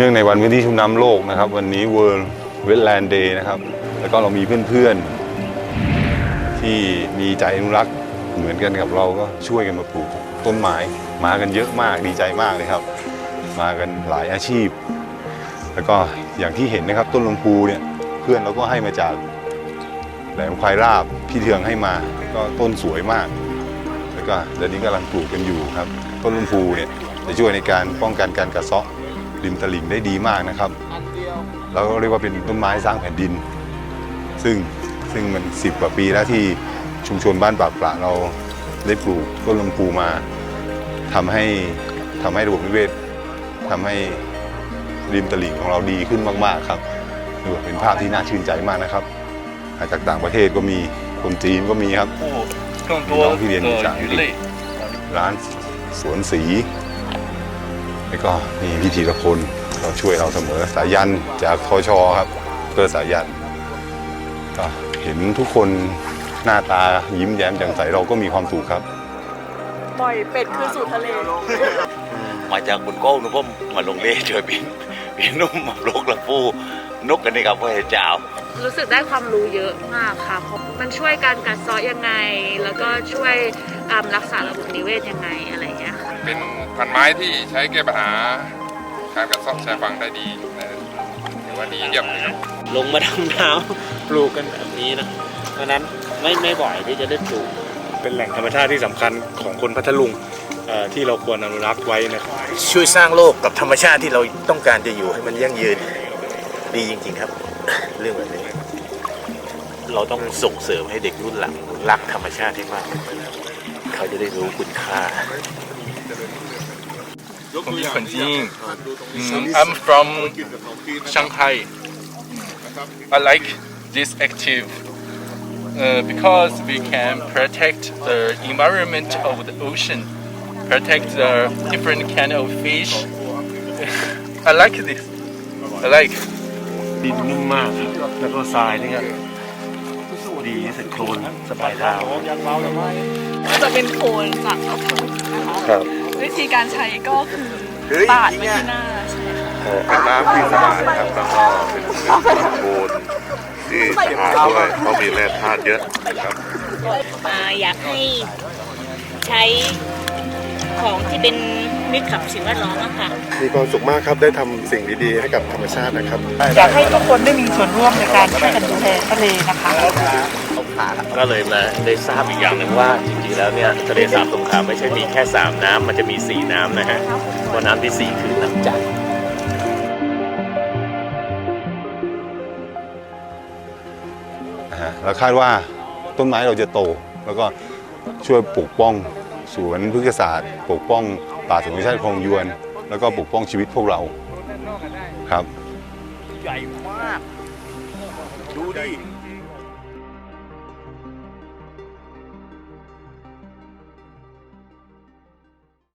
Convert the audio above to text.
เนื่องในวันพื้นที่ชุ่มน้ำโลกนะครับ วันนี้ World Wetland Day นะครับ แล้วก็เรามีเพื่อนๆ ที่มีใจอนุรักษ์เหมือนกันกับเราก็ช่วยกันมาปลูกต้นไม้มากันเยอะมากดีใจมากเลยครับ มากันหลายอาชีพ แล้วก็อย่างที่เห็นนะครับต้นลมพูเนี่ยเพื่อนเราก็ให้มาจากแหลมควายราบพี่เทืองให้มาก็ต้นสวยมาก แล้วก็เดี๋ยวนี้กำลังปลูกกันอยู่ครับ ต้นลมพูเนี่ยจะช่วยในการป้องกันการกัดเซาะ ริมตลิ่งได้ดีมากนะครับเราก็เรียกว่าเป็นต้นไม้สร้างแผ่นดิน ซึ่งซึ่งมันสิบกว่าปีแล้วที่ชุมชนบ้านปากปลาเราได้ปลูกต้นลำพูมา ทำให้ทำให้ระบบนิเวศทำให้ริมตลิ่งของเราดีขึ้นมาก ๆ ครับถือว่าเป็นภาพที่น่าชื่นใจมากนะครับาจากต่างประเทศก็มีคนจีนก็มีครับน้องที่เรียนจากร้านสวนสี แล้วก็มีพี่ธีรพลเขาช่วยเราเสมอ สายันจากทชครับเพื่อสายันก็เห็นทุกคนหน้าตายิ้มแย้มแจ่มใสเราก็มีความสุขครับ ปล่อยเป็ดคืนสู่ทะเล มาจากบนโก้นะผมมาลงเล่ช่วยพี่พี่นุ่มมาลกละปูนกกันนี่ครับพ่อเจ้า รู้สึกได้ความรู้เยอะมากค่ะเพราะมันช่วยการกัดเซาะยังไง แล้วก็ช่วย อ่ารักษาระบบนิเวศยังไงอะไรอย่างเงี้ยค่ะเป็นพันไม้ที่ใช้แก้ปัญหาการกัดเซาะชายฝั่งได้ดีนะถือว่าดีเยี่ยมเลยครับลงมาดำน้ำปลูกกันแบบนี้นะเพราะฉะนั้นไม่ไม่บ่อยที่จะได้ปลูกเป็นแหล่งธรรมชาติที่สำคัญของคนพัทลุงเอ่อที่เราควรอนุรักษ์ไว้นะครับ ช่วยสร้างโลกกับธรรมชาติที่เราต้องการจะอยู่ให้มันยั่งยืน ดีจริง ๆ ครับ เรื่องแบบนี้ เราต้องส่งเสริมให้เด็กรุ่นหลังรักธรรมชาติให้มาก เขาจะได้รู้คุณค่า ผมมีคนจีน I'm from Shanghai I like this active uh, because we can protect the environment of the ocean protect the different kind of fish I like this I like ดินนุ่มมากครับแล้วก็ทรายนี่ก็ ดีสึกโคลนสบายเท้าจะเป็นโคนจากกระพุ้นะคะครับวิธีการใช้ก็คือปาดไปที่หน้าใช่ค่ะเป็นน้ำที่สะอาดนะครับแล้วก็เป็นเป็นโคนที่สะอาดด้วยเพราะมีแร่ธาตุเยอะนะครับอยากให้ใช้ ของที่เป็นมิตรกับสิ่งแวดล้อมอะค่ะ มีความสุขมากครับได้ทำสิ่งดีๆ ให้กับธรรมชาตินะครับอยากให้ทุกคนได้มีส่วนร่วมในการช่วยกันดูแลทะเลนะคะ ก็เลยมาได้ทราบอีกอย่างหนึ่งว่าจริงๆแล้วเนี่ยทะเลสาบสงขลาไม่ใช่มีแค่ 3 น้ำมันจะมี 4 น้ำนะฮะตัวน้ำที่ 4 คือน้ำจันทร์นะฮะเราคาดว่าต้นไม้เราจะโต แล้วก็ช่วยปกป้อง สวนพฤกษศาสตร์ปกป้องป่าสงวนแห่งชาติคลองยวน แล้วก็ปกป้องชีวิตพวกเราครับ ใหญ่มาก ดูดิ